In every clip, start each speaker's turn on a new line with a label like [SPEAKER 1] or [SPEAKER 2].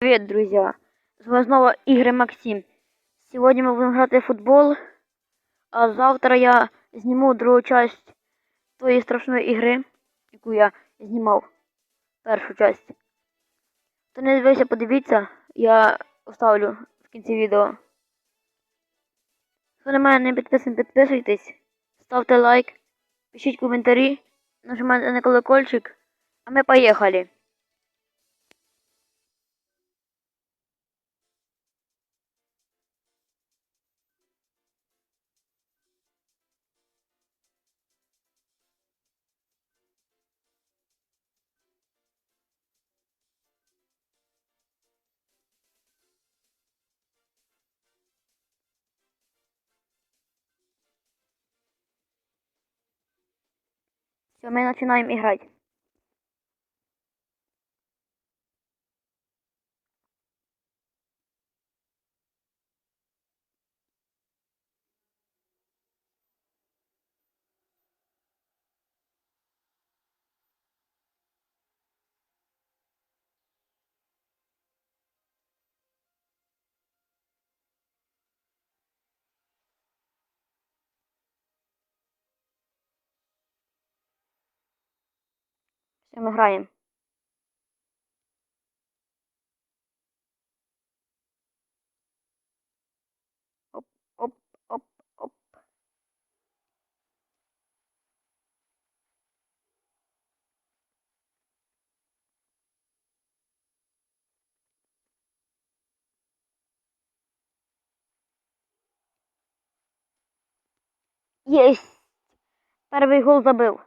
[SPEAKER 1] Привет, друзья! С вами снова Игорь Максим. Сегодня мы будем грати в футбол, а завтра я зніму другу часть тої страшної ігри, яку я знімав. Першу часть. Хто не дивився, подивіться, я оставлю в кінці відео. Хто на мене не підписаний, підписуйтесь, ставте лайк, пишіть коментарі, нажимайте на колокольчик, а ми поїхали. Все, мы начинаем играть. Все, мы играем. Оп, оп, оп, оп. Гол забил.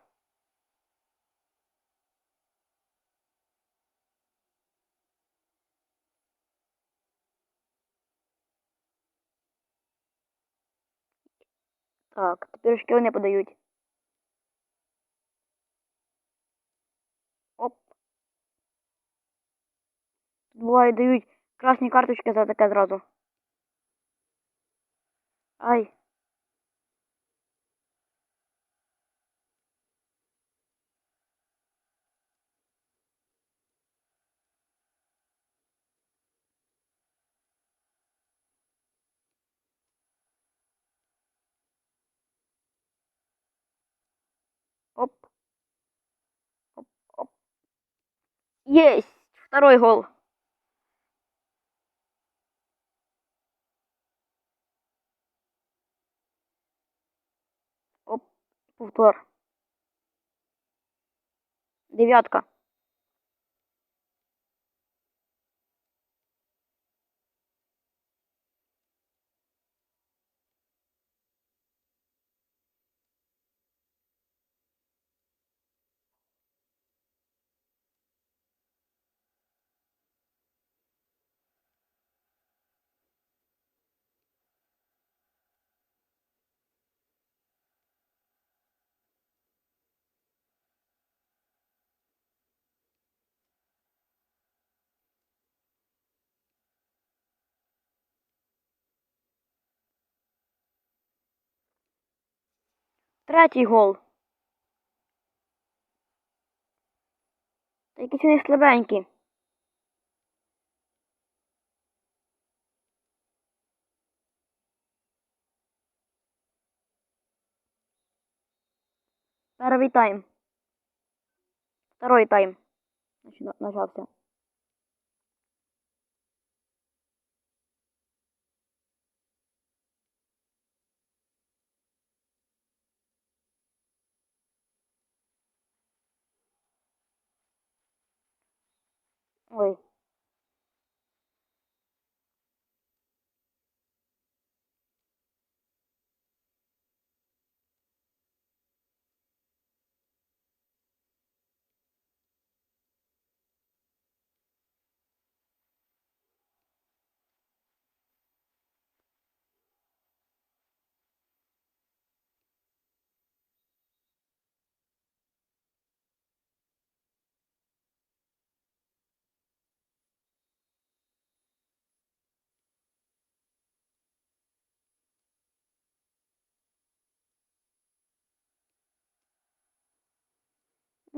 [SPEAKER 1] Так, тепер вони подають. Оп. Тут буває дають красні карточки за таке зразу. Ай. Есть! Второй гол. Оп, повтор. Дев'ятка. Третій гол. Та якісь вони слабенькі. Перший тайм. Второй тайм. Начався. Ой.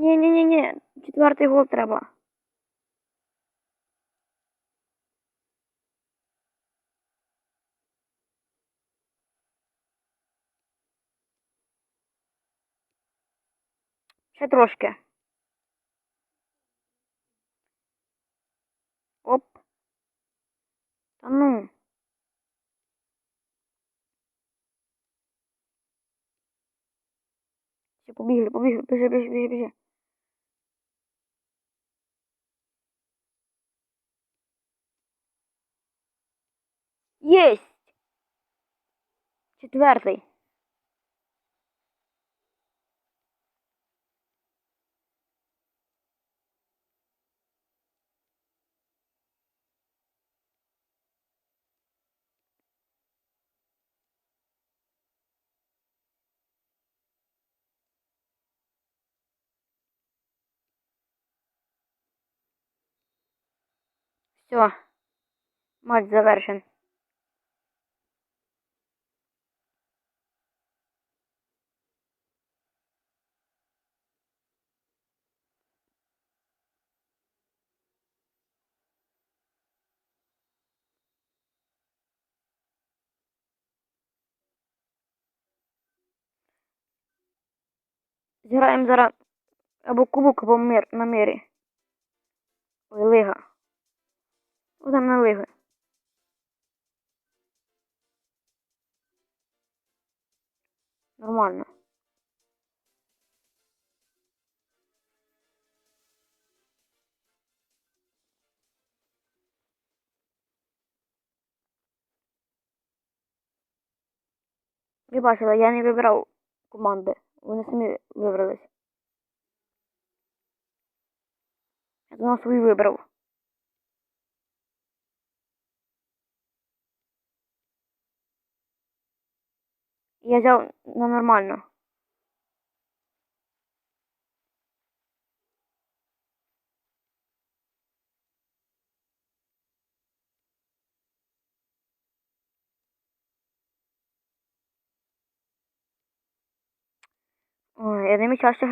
[SPEAKER 1] Ні-ні-ні-ні, четвертий гол треба. Ще трошки. Оп. Та ну. Побігли, побігли, біжи, біжи, біжи, біжи. Єсть! Четвертий. Все. Матч завершен. Зіграємо зараз або кубок, або мир на мирі. Ой, лига. О, там на лиги. Нормально. Ви бачили, я не вибирав команди. Вони самі вибрались. Я думав, свій вибрав. Я взяв на нормально. Ой, я ними часто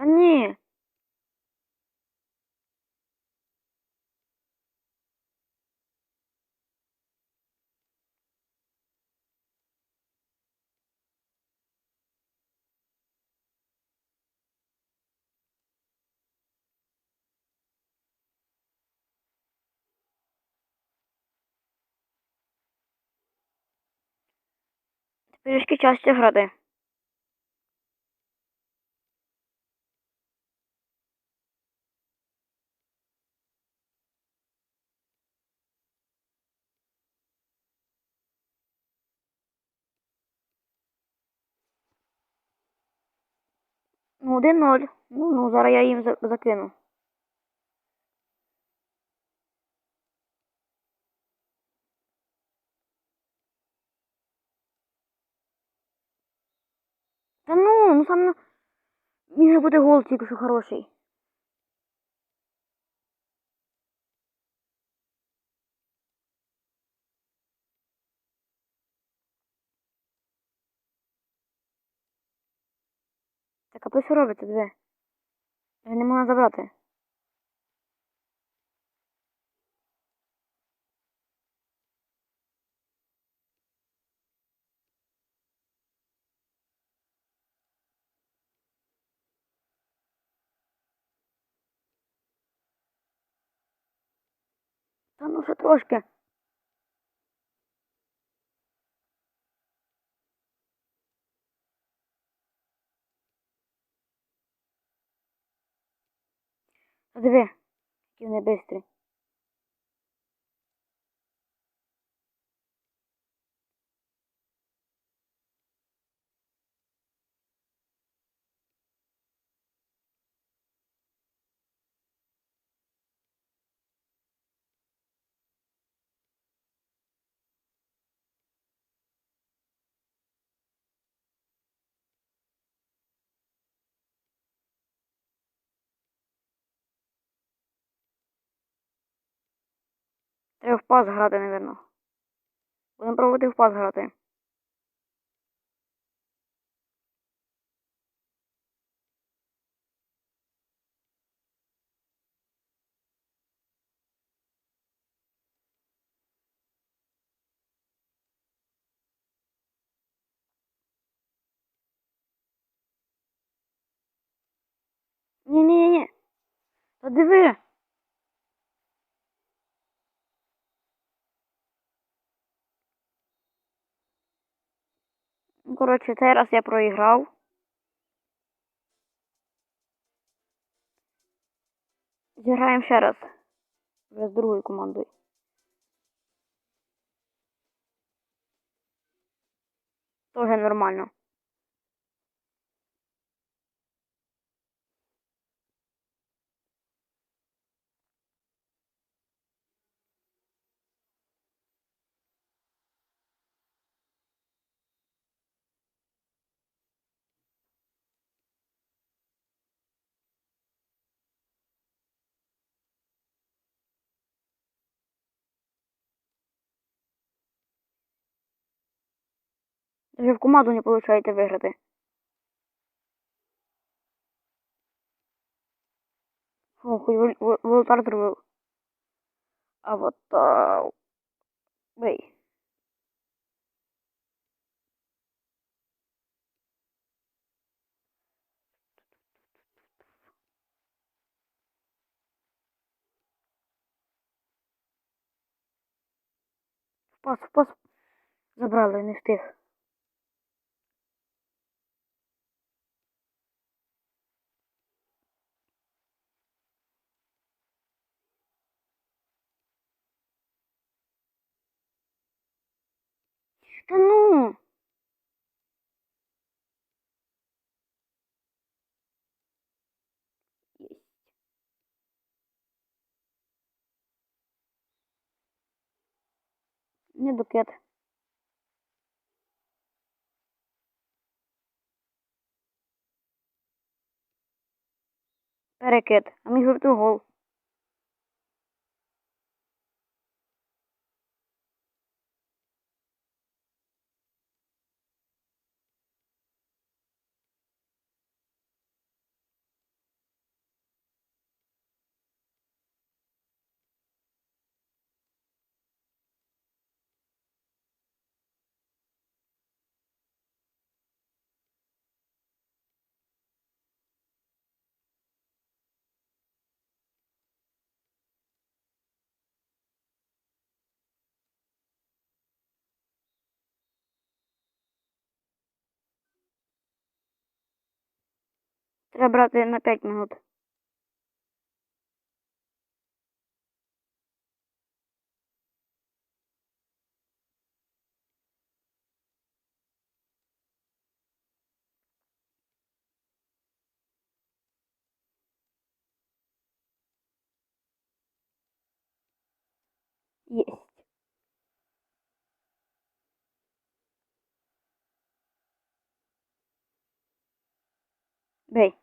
[SPEAKER 1] Та ні. Трішки часто грати. Ну, один ноль. Ну, ну, зараз я їм закину. Та ну, ну сам міг буде гол тільки що хороший. Так, а ви що робите, дві? Я не можу забрати. Та ну ще трошки. Диви, які вони бистрі. Треба в пас грати, напевно. Будемо пробувати в пас грати. Ні-ні-ні. Та диви. Коротше, цей раз я проіграв. Зіграємо ще раз. Вже з другою командою. Тоже нормально. Даже в команду не получаєте виграти. О, хоч вол- вол- волотар зробив. А вот. Бей. Пас, пас. Забрали, не встиг. Та ну! Не докет. Перекид. А міг бути гол. Треба брати на 5 минут. Єсть. Бей.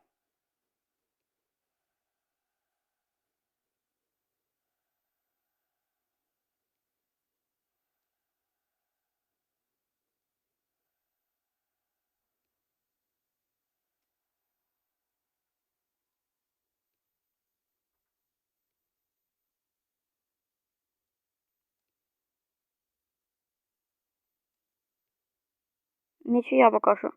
[SPEAKER 1] Нічия поки що.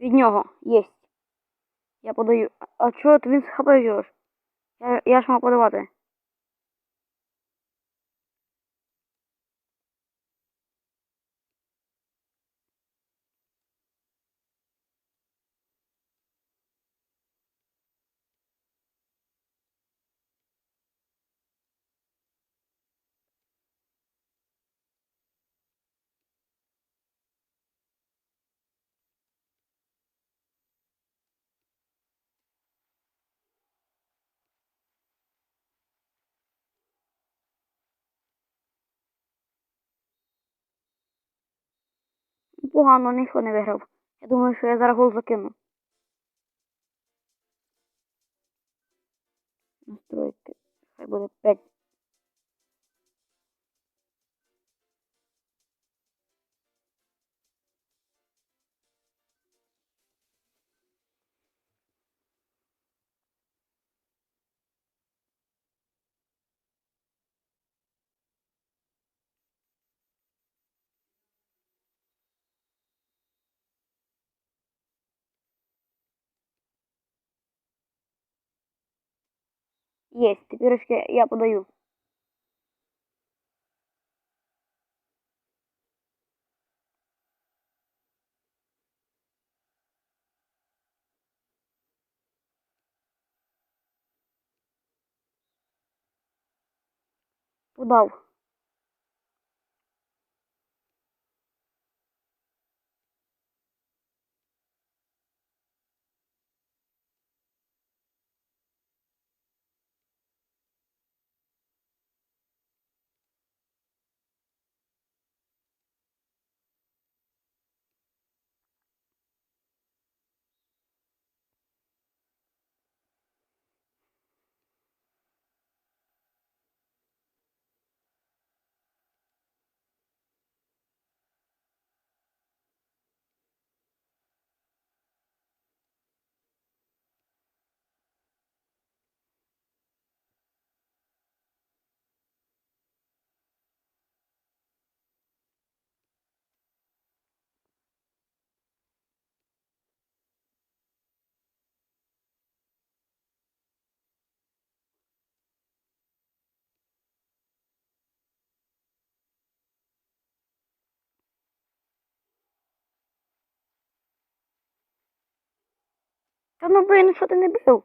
[SPEAKER 1] Від нього. Єсть. Я подаю. А- чого ти він схапаєш? Я, я ж мав подавати. Непогано, ніхто не виграв. Я думаю, що я зараз гол закину. Настройки. Хай буде 5. Есть, теперь я подаю. Подав. Та ну блин, що ти не бив?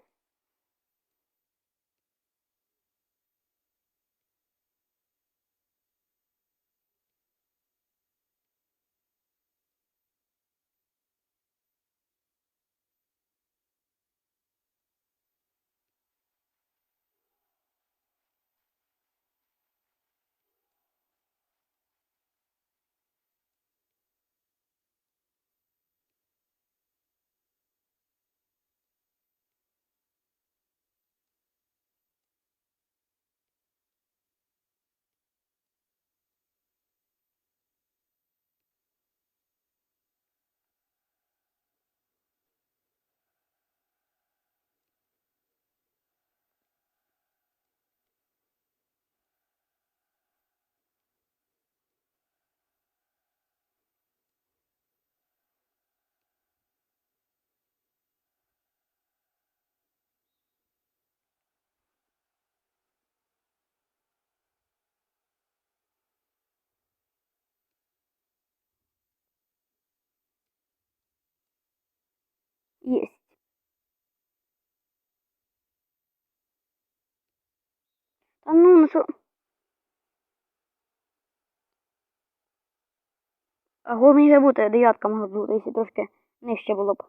[SPEAKER 1] Есть. Та ну, ну що? А гол міг бути, дев'ятка могла б бути, якщо трошки нижче було б.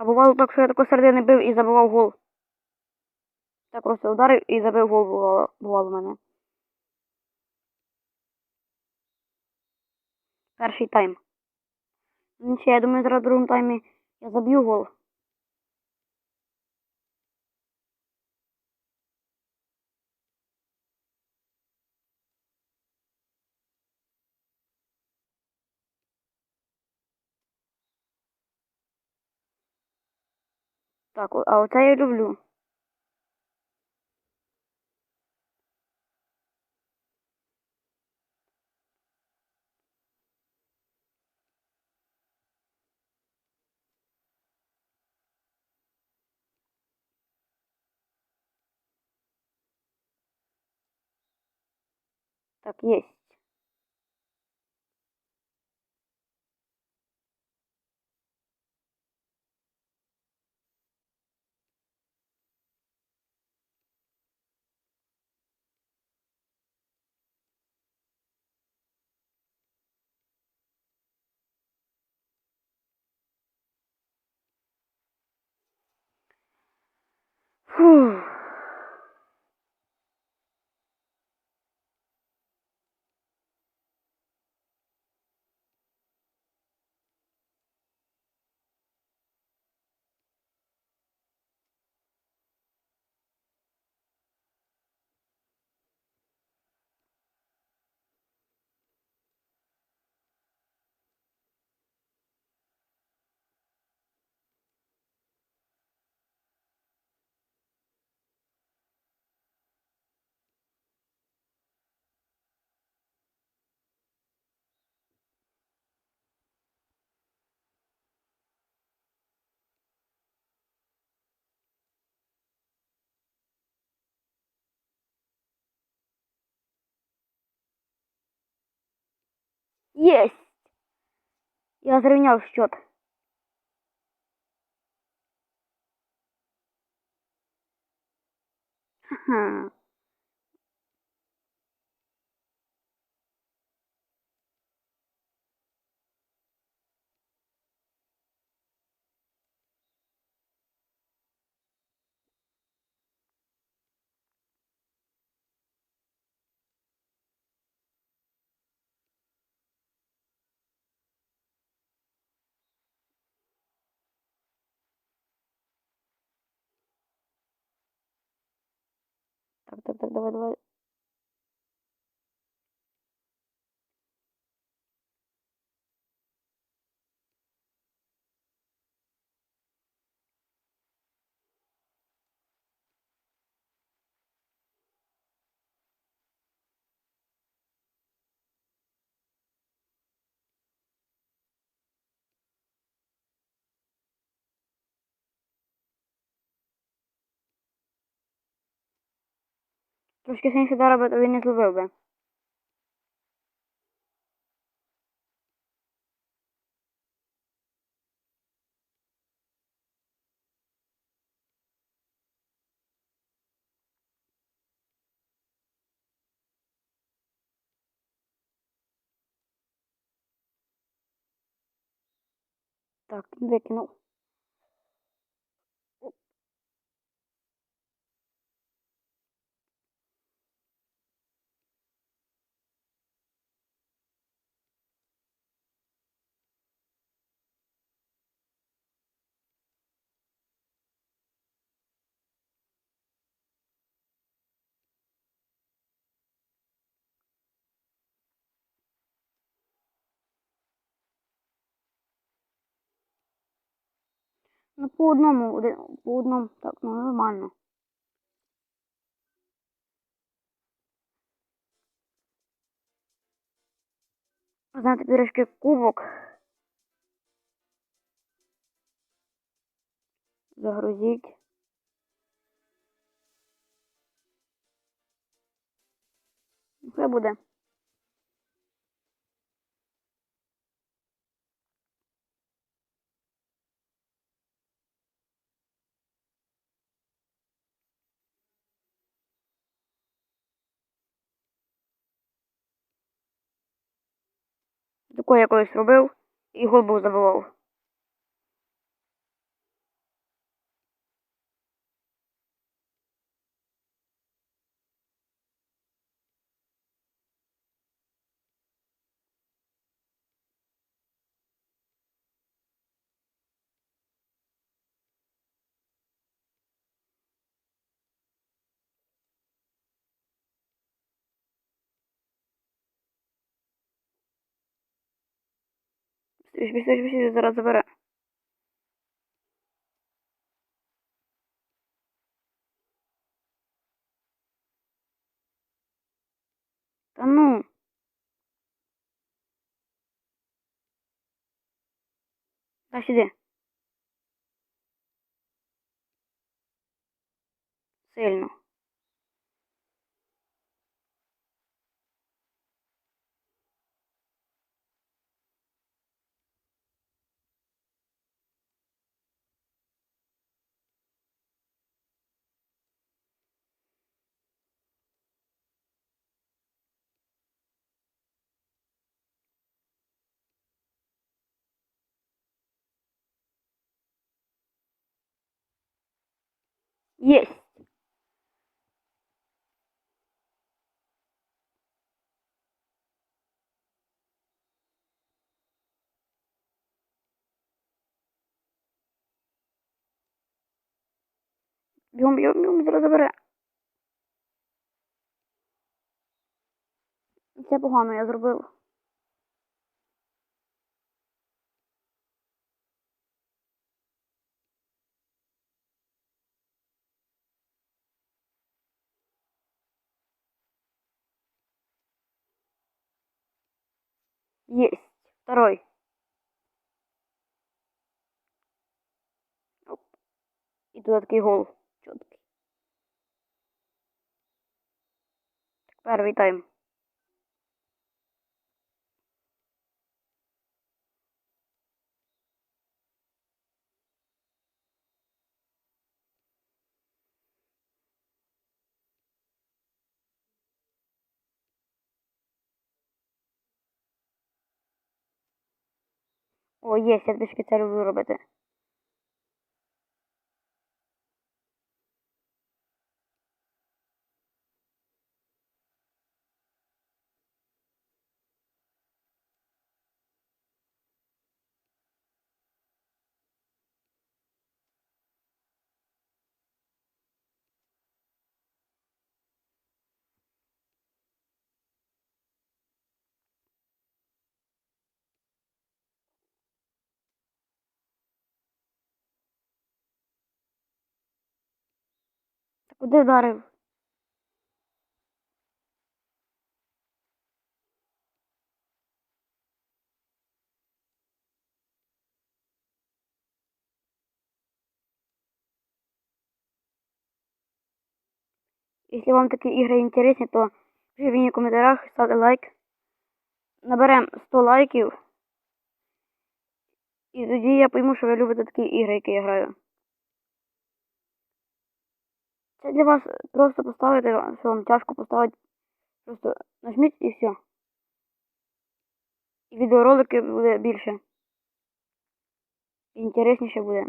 [SPEAKER 1] А бувало так, що я тако середини бив і забивав гол. Так просто ударив і забив гол бувало, бувало мене. Перший тайм. Нічого, я думаю, зараз в другому таймі я заб'ю гол. Так, о- а оце я люблю. Так, есть. Єсть! Я зрівняв счет. Ха-ха. Так, так, так, давай, давай. Трошки сенсідара би тобі не зловив би. Так, викинув. Ну, по одному, один- по одному, так, ну нормально. Знаєте, пірішки кубок. Загрузіть. Хай буде. Таке я колись робив і гол був забивав. Быстріше, быстріше, быстріше, зараз забере. Та ну. Дай сюди. Сильно. Єсть. Бігом, бігом, бігом, зараз забере. Це погано я зробив. Есть. Второй. Оп. И туда такий гол. Чіткий. Первый вітаємо. О, є, я трішки це люблю робити. Куди вдарив? Якщо вам такі ігри інтересні, то пишіть мені в коментарях, ставте лайк. Наберемо 100 лайків. І тоді я пойму, що ви любите такі ігри, які я граю. Це для вас просто поставити, що вам тяжко поставити. Просто нажміть і все. І відеоролики буде більше. І інтересніше буде.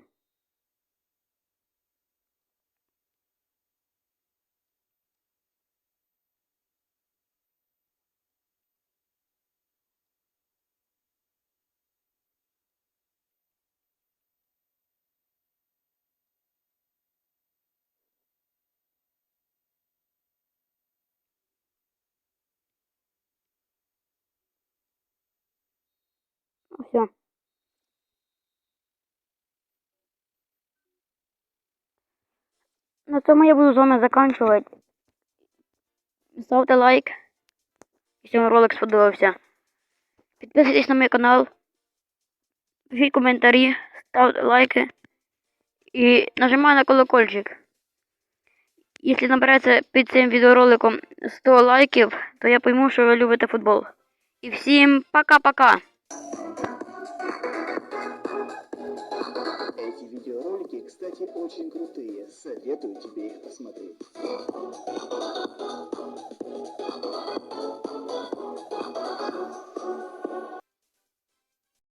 [SPEAKER 1] Все. На цьому я буду з вами заканчувати. Ставте лайк. Якщо вам ролик сподобався. Підписуйтесь на мій канал. Пишіть коментарі, ставте лайки. І нажимайте на колокольчик. Якщо набереться під цим відеороликом 100 лайків, то я пойму, що ви любите футбол. І всім пока-пока!
[SPEAKER 2] Очень крутые. Советую тебе их посмотреть.